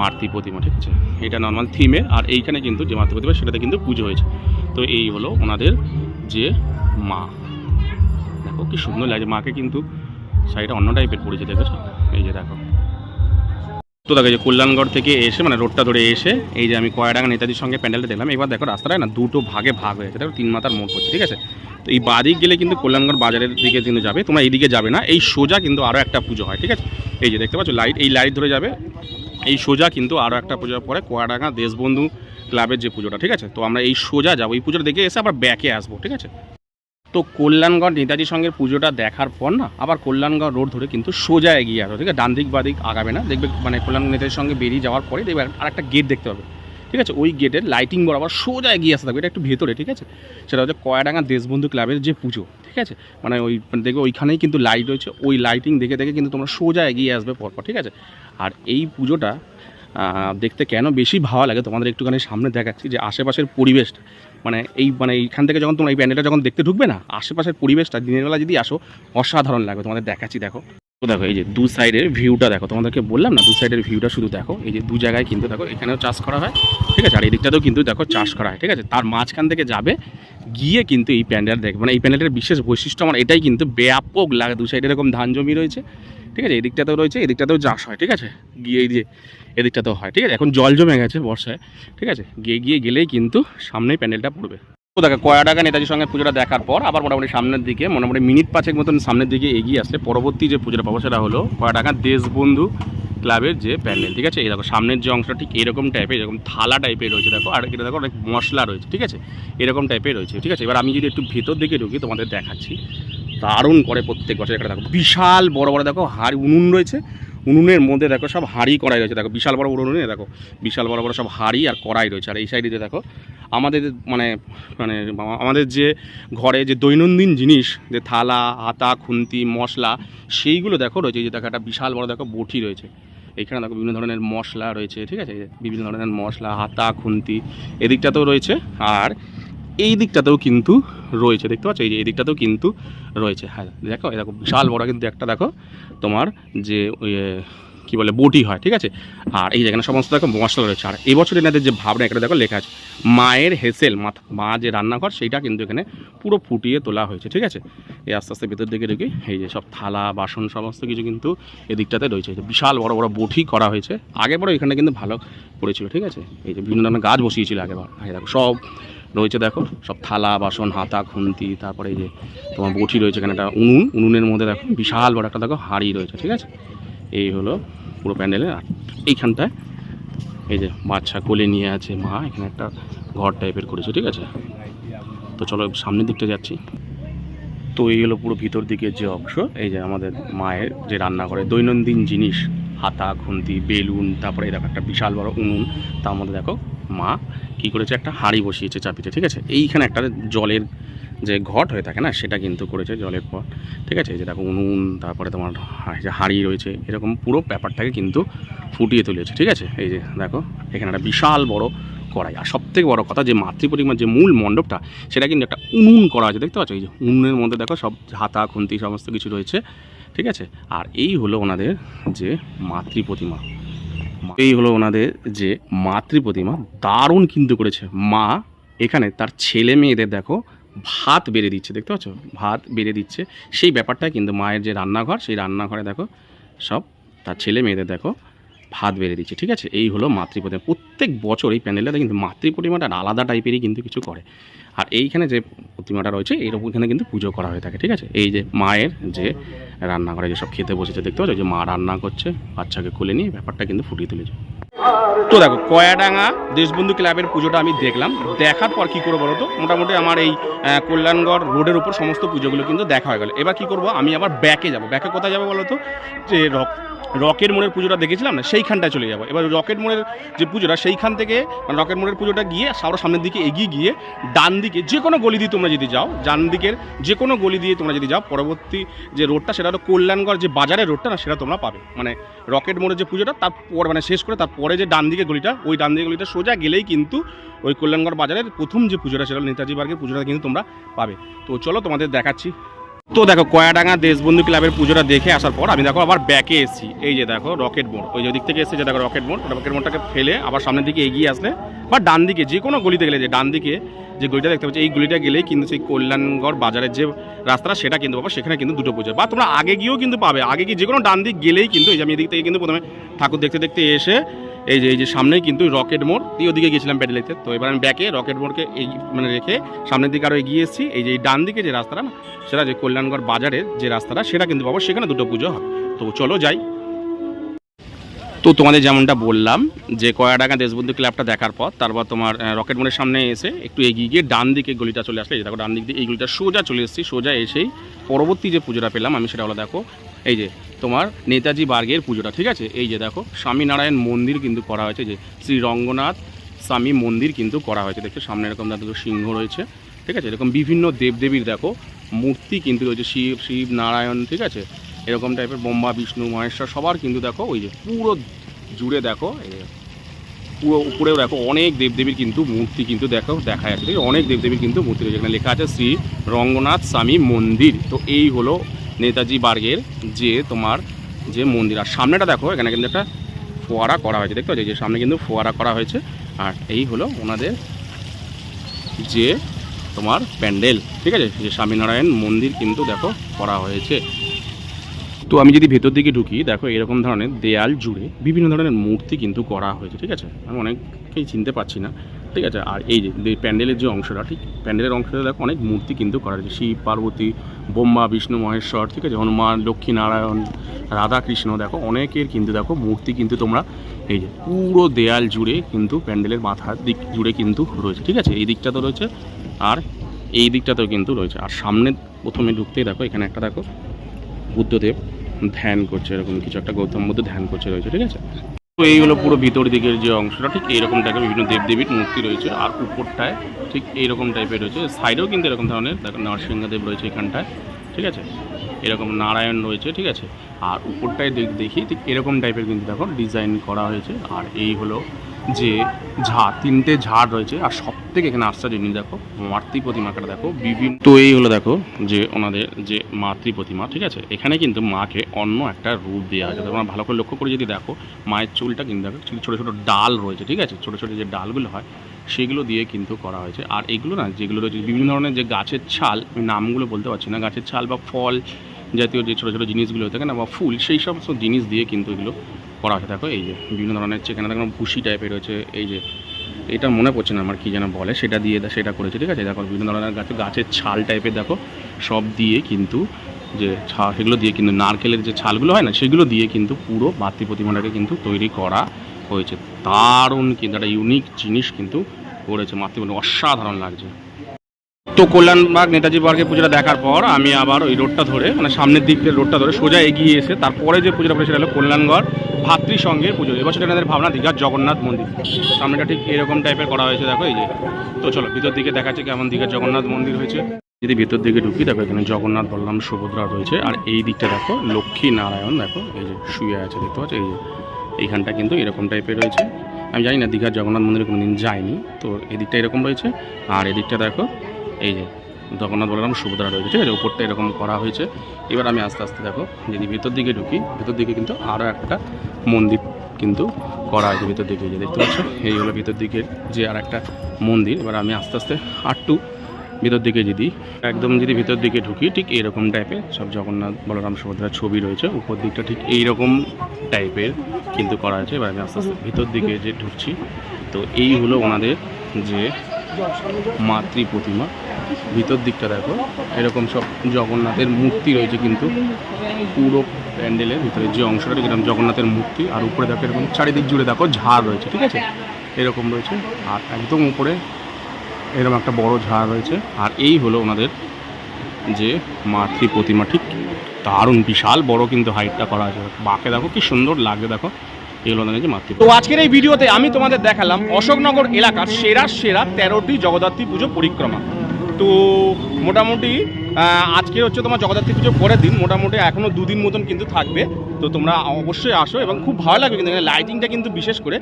মাতৃ প্রতিমা, ঠিক আছে? এটা নর্মাল থিমে আর এইখানে কিন্তু যে মাতৃ প্রতিমা, সেটাতে কিন্তু পুজো হয়েছে। তো এই হলো ওনাদের যে মা। দেখো কি সুন্দর লাগছে। মাকে কিন্তু শাড়িটা অন্য টাইপের পড়েছে দেখেছ? এই যে দেখো। তো দেখো যে কল্যাণগড় থেকে এসে মানে রোডটা ধরে এসে, এই যে আমি কয়াডাঙ্গা নেতাজির সঙ্গে প্যান্ডেলটা দেখলাম এবার দেখো রাস্তাটায় না দুটো ভাগে ভাগ হয়েছে। দেখো তিন মাথার মোড় পড়ছে ঠিক আছে? তো এই বাদিক গেলে কিন্তু কল্যাণগড় বাজারের দিকে কিন্তু যাবে, তোমরা এইদিকে যাবে না, এই সোজা কিন্তু আরও একটা পুজো হয়, ঠিক আছে? এই যে দেখতে পাচ্ছ লাইট এই লাইট ধরে যাবে, এই সোজা কিন্তু আরও একটা পুজোর পরে কোয়াডাঙ্গা দেশবন্ধু ক্লাবের যে পুজোটা, ঠিক আছে? তো আমরা এই সোজা যাব, এই পুজোটা দেখে এসে আবার ব্যাকে আসব, ঠিক আছে? তো কল্যাণগড় নেতাজি সঙ্গের পুজোটা দেখার পর না, আবার কল্যাণগড় রোড ধরে কিন্তু সোজা এগিয়ে আসো ঠিক আছে? ডান দিক বাদিক আগাবে না, দেখবে মানে কল্যাণ নেতাজির সঙ্গে বেরিয়ে যাওয়ার পরে দেখবে আর একটা গেট দেখতে পাবে, ঠিক আছে? ওই গেটের লাইটিং বরাবর সোজা এগিয়ে আসতে থাকবে, এটা একটু ভেতরে, ঠিক আছে? সেটা হচ্ছে কয়াডাঙ্গা দেশবন্ধু ক্লাবের যে পুজো, ঠিক আছে? মানে ওই দেখবে ওইখানেই কিন্তু লাইট রয়েছে, ওই লাইটিং দেখে দেখে কিন্তু তোমরা সোজা এগিয়ে আসবে পরপর, ঠিক আছে? আর এই পুজোটা দেখতে কেন বেশি ভালো লাগে, তোমাদের একটুখানি সামনে দেখাচ্ছি যে আশেপাশের পরিবেশটা মানে এই মানে এইখান থেকে যখন তোমরা এই প্যান্ডেলটা যখন দেখতে ঢুকবে না, আশেপাশের পরিবেশটা দিনের বেলা যদি আসো, অসাধারণ লাগবে তোমাদের দেখাচ্ছি, দেখো। দেখো, এই যে দু সাইডের ভিউটা দেখো, তোমাদেরকে বললাম না, দু সাইডের ভিউটা শুধু দেখো, এই যে দু জায়গায় কিন্তু দেখো, এখানেও চাষ করা হয়, ঠিক আছে? আর এই দিকটাতেও কিন্তু দেখো চাষ করা হয়, ঠিক আছে? তার মাঝখান থেকে যাবে, গিয়ে কিন্তু এই প্যান্ডেল দেখবে মানে এই প্যান্ডেলের বিশেষ বৈশিষ্ট্য আমার এটাই কিন্তু ব্যাপক লাগে, দু সাইডে এরকম ধান জমি রয়েছে, ঠিক আছে? এই দিকটাতেও রয়েছে, এই দিকটাতেও চাষ হয়, ঠিক আছে? গিয়ে এই যে এদিকটাতেও হয়, ঠিক আছে? এখন জল জমে গেছে বর্ষায়, ঠিক আছে? গিয়ে গিয়ে গেলেই কিন্তু সামনেই প্যান্ডেলটা পড়বে। দেখো, কয়া টাকা নেতাজির সঙ্গে পুজোটা দেখার পর আবার মোটামুটি সামনের দিকে, মোটামুটি মিনিট পাঁচেক মতন সামনের দিকে এগিয়ে আসলে পরবর্তী যে পুজোটা পাবো সেটা হলো কয়া টাকা দেশবন্ধু ক্লাবের যে প্যান্ডেল, ঠিক আছে? এই দেখো, সামনের যে অংশটা ঠিক এরকম টাইপের এরকম থালা টাইপের রয়েছে, দেখো? আর এটা দেখো, অনেক মশলা রয়েছে, ঠিক আছে? এরকম টাইপের রয়েছে, ঠিক আছে? এবার আমি যদি একটু ভেতর দিকে ঢুকি, তোমাদের দেখাচ্ছি। দারুণ করে প্রত্যেক বছর একটা দেখো, বিশাল বড় বড় দেখো, হাড় উনুন রয়েছে। উনুনের মধ্যে দেখো সব হাঁড়ি কড়াই রয়েছে। দেখো, বিশাল বড় বড় উনুনে, দেখো, বিশাল বড় বড় সব হাঁড়ি আর কড়াই রয়েছে। আর এই সাইডে দেখো, আমাদের মানে মানে আমাদের যে ঘরে যে দৈনন্দিন জিনিস, যে থালা হাতা খুন্তি, মশলা, সেইগুলো দেখো রয়েছে। যে দেখো, একটা বিশাল বড় দেখো বটি রয়েছে। এখানে দেখো বিভিন্ন ধরনের মশলা রয়েছে, ঠিক আছে? বিভিন্ন ধরনের মশলা হাতা খুন্তি, এদিকটাতেও রয়েছে। আর এই দিকটাতেও কিন্তু রয়েছে, দেখতে পাচ্ছ? এই যে এই দিকটাতেও কিন্তু রয়েছে। হ্যাঁ দেখো দেখো, বিশাল বড় কিন্তু একটা, দেখো, তোমার যে কি বলে, বটি হয়, ঠিক আছে? আর এই যেখানে সমস্ত, দেখো, মশলা রয়েছে। আর এবছর এনাদের যে ভাবনা, এখানে দেখো লেখা আছে, মায়ের হেসেল মাথা মা যে রান্নাঘর, সেইটা কিন্তু এখানে পুরো ফুটিয়ে তোলা হয়েছে, ঠিক আছে? এই আস্তে আস্তে ভেতর দিকে ঢুকে, এই যে সব থালা, বাসন, সমস্ত কিছু কিন্তু এদিকটাতে রয়েছে। বিশাল বড় বড় বটি করা হয়েছে। আগে বড় এখানে কিন্তু ভালো করেছিল, ঠিক আছে? এই যে বিভিন্ন ধরনের গাছ বসিয়েছিল আগেবার দেখো, সব রয়েছে দেখো, সব থালা, বাসন, হাতা, খুন্তি, তারপরে এই যে তোমার বটি রয়েছে এখানে একটা উনুন, উনুনের মধ্যে দেখো বিশাল বড় একটা দেখো হাঁড়ি রয়েছে, ঠিক আছে? এই হলো পুরো প্যান্ডেলের আর এইখানটায় এই যে বাচ্চা কোলে নিয়ে আছে মা, এখানে একটা ঘর টাইপের করেছে, ঠিক আছে? তো চলো সামনের দিকটা যাচ্ছি। তো এই হলো পুরো ভিতর দিকের যে অংশ, এই যে আমাদের মায়ের যে রান্না করে দৈনন্দিন জিনিস হাতা, খুন্তি, বেলুন, তারপরে দেখো একটা বিশাল বড় উনুন, তার মধ্যে দেখো মা কি করেছে, একটা হাঁড়ি বসিয়েছে চাপিতে ঠিক আছে? এইখানে একটা জলের যে ঘট হয়ে থাকে না, সেটা কিন্তু করেছে জলের পর ঠিক আছে? যে দেখো উনুন, তারপরে তোমার যে হাঁড়ি রয়েছে, এরকম পুরো ব্যাপারটাকে কিন্তু ফুটিয়ে তুলেছে, ঠিক আছে? এই যে দেখো, এখানে একটা বিশাল বড় কড়াই, আর সব থেকে বড় কথা যে মাতৃপ্রতিমার যে মূল মণ্ডপটা, সেটা কিন্তু একটা উনুন করা আছে, দেখতে পাচ্ছ? এই যে উনুনের মধ্যে দেখো সব হাতা, খুন্তি, সমস্ত কিছু রয়েছে ঠিক আছে? আর এই হলো ওনাদের যে মাতৃ প্রতিমা এই হলো ওনাদের যে মাতৃ প্রতিমা দারুণ কিন্তু করেছে। মা এখানে তার ছেলে মেয়েদের দেখো, ভাত বেড়ে দিচ্ছে, দেখতে পাচ্ছ? ভাত বেড়ে দিচ্ছে। সেই ব্যাপারটা কিন্তু মায়ের যে রান্নাঘর, সেই রান্নাঘরে দেখো, সব তার ছেলে মেয়েদের দেখো, ভাত বেড়ে দিচ্ছে, ঠিক আছে? এই হলো মাতৃপ্রতিমা। প্রত্যেক বছর এই প্যান্ডেলটাতে কিন্তু মাতৃপ্রতিমাটা আলাদা টাইপেরই কিন্তু কিছু করে। আর এইখানে যে প্রতিমাটা রয়েছে এইরকম এখানে কিন্তু পুজো করা হয়ে থাকে, ঠিক আছে? এই যে মায়ের যে রান্নাঘরে যেসব খেতে বসেছে, দেখতে পাচ্ছ? যে মা রান্না করছে, বাচ্চাকে খুলে নিয়ে ব্যাপারটা কিন্তু ফুটিয়ে তুলেছে। তো দেখো, কয়াডাঙ্গা দেশবন্ধু ক্লাবের পুজোটা আমি দেখলাম। দেখার পর কি করব বলো তো? মোটামুটি আমার এই কল্যাণগড় রোডের উপর সমস্ত পুজোগুলো কিন্তু দেখা হয়ে গেল। এবার কি করব? আমি আবার ব্যাকে যাব। ব্যাকে কোথায় যাব বলো তো? যে রক রকেট মোড়ের পুজোটা দেখেছিলাম না? সেইখানটায় চলে যাব। এবার রকেট মোড়ের যে পুজোটা, সেইখান থেকে মানে রকেট মোড়ের পুজোটা গিয়ে আরও সামনের দিকে এগিয়ে গিয়ে ডান দিকে যে কোনো গলি দিয়ে তোমরা যদি যাও, ডান দিকের যে কোনো গলি দিয়ে তোমরা যদি যাও, পরবর্তী যে রোডটা, সেটা হলো কল্যাণগড় যে বাজারের রোডটা না, সেটা তোমরা পাবে। মানে রকেট মোড়ের যে পুজোটা তারপর মানে শেষ করে তারপরে যে ডান দিকে গলিটা, ওই ডান দিকে গলিটা সোজা গেলেই কিন্তু ওই কল্যাণগড় বাজারের প্রথম যে পুজোটা, সেটা নেতাজি পার্কের পুজোটা কিন্তু তোমরা পাবে। তো চলো তোমাদের দেখাচ্ছি। তো দেখো, কয়াডাঙ্গা দেশবন্ধু ক্লাবের পুজোটা দেখে আসার পর আমি দেখো আবার ব্যাকে এসেছি। এই যে দেখো রকেট মোড় ওই যে দিক থেকে এসেছে যে দেখো রকেট মোড় রকেট মোড়টাকে ফেলে আবার সামনের দিকে এগিয়ে আসলে, বা ডান দিকে, যে কোনো গলিতে গেলে, যে ডান দিকে যে গলিটা দেখতে পাচ্ছি, এই গলিটা গেলেই কিন্তু সেই কল্যাণগড় বাজারের যে রাস্তাটা, সেটা কিন্তু পাবো। সেখানে কিন্তু দুটো পুজো। বা তোমরা আগে গিয়েও কিন্তু পাবে। আগে গিয়ে যে কোনো ডান দিক গেলেই কিন্তু, এই যে আমি এদিক থেকে কিন্তু প্রথমে ঠাকুর দেখতে দেখতে এসে এই যে এই যে সামনেই কিন্তু রকেট মোড়। এই ওদিকে গিয়েছিলাম প্যাডেল দেখতে তো এবার আমি ব্যাকে রকেট মোড়কে এই মানে রেখে সামনের দিকে আরও এগিয়ে এসেছি। এই যে ডান দিকে যে রাস্তাটা না, সেটা যে কল্যাণগড় বাজারের যে রাস্তাটা, সেটা কিন্তু পাবো। সেখানে দুটো পুজো হয় তো চলো যাই। তো তোমাদের যেমনটা বললাম যে কয়াডাঙ্গা দেশবন্ধু ক্লাবটা দেখার পর, তারপর তোমার রকেট মোড়ের সামনে এসে একটু এগিয়ে গিয়ে ডান দিকে গলিটা চলে আসলে দেখো, ডান দিক দিয়ে এই গলিটা সোজা চলে এসেছি, সোজা এসেই পরবর্তী যে পুজোটা পেলাম, আমি সেটা হলো দেখো, এই যে তোমার নেতাজি বার্গের পুজোটা, ঠিক আছে? এই যে দেখো, স্বামীনারায়ণ মন্দির কিন্তু করা হয়েছে, যে শ্রী রঙ্গনাথ স্বামী মন্দির কিন্তু করা হয়েছে। দেখো সামনে এরকম দেখো সিংহ রয়েছে, ঠিক আছে? এরকম বিভিন্ন দেবদেবীর দেখো মূর্তি কিন্তু রয়েছে, শিব শিব নারায়ণ, ঠিক আছে? এরকম টাইপের ব্রহ্মা, বিষ্ণু, মহেশ্বর, সবার কিন্তু দেখো, ওই যে পুরো জুড়ে দেখো পুরো উপরেও দেখো অনেক দেবদেবীর কিন্তু মূর্তি কিন্তু দেখো, দেখা যাচ্ছে, ঠিক? অনেক দেবদেবীর কিন্তু মূর্তি রয়েছে। এখানে লেখা আছে শ্রী রঙ্গনাথ স্বামী মন্দির। তো এই হলো নেতাজি বার্গের যে তোমার যে মন্দির, আর সামনেটা দেখো, এখানে কিন্তু একটা ফোয়ারা করা হয়েছে, দেখতে পাচ্ছি? যে সামনে কিন্তু ফোয়ারা করা হয়েছে, আর এই হলো ওনাদের যে তোমার প্যান্ডেল, ঠিক আছে? যে স্বামীনারায়ণ মন্দির কিন্তু দেখো করা হয়েছে। তো আমি যদি ভেতর দিকে ঢুকি, দেখো এরকম ধরনের দেয়াল জুড়ে বিভিন্ন ধরনের মূর্তি কিন্তু করা হয়েছে, ঠিক আছে? আমি অনেককেই চিনতে পারছি না। ঠিক আছে? আর এই যে প্যান্ডেলের যে অংশটা, ঠিক? প্যান্ডেলের অংশটা দেখো, অনেক মূর্তি কিন্তু করা হয়েছে শিব, পার্বতী, ব্রহ্মা, বিষ্ণু, মহেশ্বর, ঠিক আছে? হনুমান লক্ষ্মী নারায়ণ রাধাকৃষ্ণ, দেখো, অনেকের কিন্তু দেখো, মূর্তি কিন্তু তোমরা এই যে, পুরো দেয়াল জুড়ে কিন্তু প্যান্ডেলের মাথার দিক জুড়ে কিন্তু রয়েছে, ঠিক আছে? এই দিকটা তো রয়েছে, আর এই দিকটাতেও কিন্তু রয়েছে। আর সামনে প্রথমে ঢুকতেই দেখো, এখানে একটা দেখো, বুদ্ধদেব ধ্যান করছে, এরকম কিছু একটা গৌতম বুদ্ধ ধ্যান করছে, রয়েছে, ঠিক আছে? তো এই হলো পুরো ভিতর দিকের যে অংশটা, ঠিক এইরকম টাইপের বিভিন্ন দেবদেবীর মূর্তি রয়েছে। আর উপরটায় ঠিক এইরকম টাইপের রয়েছে। সাইডেও কিন্তু এরকম ধরনের, দেখো নরসিংহদেব রয়েছে এখানটায়, ঠিক আছে? এরকম নারায়ণ রয়েছে, ঠিক আছে? আর উপরটায় দেখ- দেখি ঠিক এরকম টাইপের কিন্তু দেখো ডিজাইন করা হয়েছে। আর এই হলো যে ঝাড় তিনটে ঝাড় রয়েছে, আর সব থেকে এখানে আশ্চর্য জিনিস দেখো, মাতৃ প্রতিমাটা দেখো, বিভিন্ন তো এই হলো দেখো যে ওনাদের যে মাতৃ প্রতিমা, ঠিক আছে? এখানে কিন্তু মাকে অন্য একটা রূপ দেওয়া হয়েছে তোমরা ভালো করে লক্ষ্য করে যদি দেখো, মায়ের চুলটা কিন্তু দেখো ছোটো ছোটো ডাল রয়েছে, ঠিক আছে? ছোটো ছোটো যে ডালগুলো হয়, সেগুলো দিয়ে কিন্তু করা হয়েছে। আর এগুলো না, যেগুলো রয়েছে, বিভিন্ন ধরনের যে গাছের ছাল, আমি নামগুলো বলতে পারছি না, গাছের ছাল বা ফল জাতীয় যে ছোটো ছোটো জিনিসগুলো থাকে না, বা ফুল, সেই সমস্ত জিনিস দিয়ে কিন্তু এগুলো করা হয়েছে দেখো, এই যে বিভিন্ন ধরনের এখানে দেখো, ভুসি টাইপের রয়েছে, এই যে। এটা মনে পড়ছে না আমার কী যেন বলে, সেটা দিয়ে সেটা করেছে, ঠিক আছে? দেখো, বিভিন্ন ধরনের গাছে, গাছের ছাল টাইপের দেখো, সব দিয়ে কিন্তু যে ছা, সেগুলো দিয়ে কিন্তু নারকেলের যে ছালগুলো হয় না, সেগুলো দিয়ে কিন্তু পুরো মাতৃ প্রতিমাটাকে কিন্তু তৈরি করা হয়েছে। দারুণ কিন্তু একটা ইউনিক জিনিস কিন্তু করেছে মাতৃ অসাধারণ লাগছে। তো কল্যাণবাগ নেতাজি পার্কে পুজোটা দেখার পর আমি আবার ওই রোডটা ধরে মানে সামনের দিক দিয়ে রোডটা ধরে সোজা এগিয়ে এসে তারপরে যে পুজোটা পড়ে সেটা হলো কল্যাণগড় ভাতৃ সঙ্গের পুজো। এবছর এনাদের ভাবনা দীঘার জগন্নাথ মন্দির। সামনেটা ঠিক এরকম টাইপের করা হয়েছে, দেখো এই যে। তো চলো, ভিতর দিকে দেখাচ্ছে কেমন দীঘার জগন্নাথ মন্দির হয়েছে। যদি ভিতর দিকে ঢুকি, দেখো এখানে জগন্নাথ বললাম সুভদ্রা রয়েছে। আর এই দিকটা দেখো, লক্ষ্মী নারায়ণ, দেখো, এই যে শুয়ে আছে, দেখতে পাচ্ছ? এই যে এইখানটা কিন্তু এরকম টাইপের রয়েছে। আমি জানি না দীঘার জগন্নাথ মন্দিরে কোনোদিন যাইনি। তো এদিকটা এরকম রয়েছে। আর এদিকটা দেখো এই যে জগন্নাথ বলরাম, সুভদ্রা রয়েছে, ঠিক আছে? উপরটা এরকম করা হয়েছে। এবার আমি আস্তে আস্তে দেখো, যদি ভিতর দিকে ঢুকি, ভিতর দিকে কিন্তু আরও একটা মন্দির কিন্তু করা হয়েছে ভিতর দিকে যে দেখতে পাচ্ছ? এই হলো ভিতর দিকের যে আর একটা মন্দির। এবার আমি আস্তে আস্তে আটটু ভিতর দিকে যদি, একদম যদি ভিতর দিকে ঢুকি, ঠিক এরকম টাইপের সব জগন্নাথ, বলরাম, সুভদ্রার ছবি রয়েছে। উপর দিকটা ঠিক এইরকম টাইপের কিন্তু করা হয়েছে। এবার আমি আস্তে আস্তে ভিতর দিকে যে ঢুকছি, তো এই হলো ওনাদের যে মাতৃ প্রতিমা। ভিতর দিকটা দেখো, এরকম সব জগন্নাথের মূর্তি রয়েছে কিন্তু পুরো প্যান্ডেলের ভিতরে যে অংশটা যেরকম জগন্নাথের মূর্তি, আর উপরে দেখো এরকম চারিদিক জুড়ে দেখো ঝাড় রয়েছে, ঠিক আছে? এরকম রয়েছে, আর একদম উপরে এরকম একটা বড় ঝাড় রয়েছে, আর এই হলো ওনাদের যে মাতৃ প্রতিমা, ঠিক দারুণ বিশাল বড় কিন্তু হাইটটা করা আছে। বাঁকে দেখো কি সুন্দর লাগে দেখো। তো আজকের এই ভিডিওতে আমি তোমাদের দেখালাম অশোকনগর এলাকার সেরা সেরা তেরোটি জগদ্ধাত্রী পুজো পরিক্রমা। তো মোটামুটি আজকে হচ্ছে তোমার জগদ্ধাত্রী পুজো পরের দিন, মোটামুটি এখনও দুদিন মতন কিন্তু থাকবে। তো তোমরা অবশ্যই আসো এবং খুব ভালো লাগবে কিন্তু লাইটিংটা কিন্তু বিশেষ করে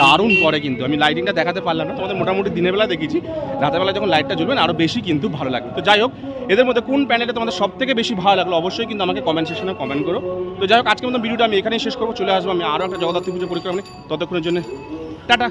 দারুণ করে কিন্তু। আমি লাইটিংটা দেখাতে পারলাম না, তোমাদের মোটামুটি দিনের বেলা দেখেছি। রাতের বেলা যখন লাইটটা জ্বলবে আরও বেশি কিন্তু ভালো লাগবে। তো যাই হোক এদের মধ্যে কোন প্যান্ডেলটা তোমাদের সব থেকে বেশি ভালো লাগল অবশ্যই কিন্তু আমাকে কমেন্ট সেকশনে কমেন্ট করো তো যাই হোক, আজকের মতো ভিডিওটা আমি এখানেই শেষ করব, চলে আসব আমি আরও একটা জগদ্ধাত্রী পুজো পরিক্রমা। ততক্ষণের জন্য, টাটা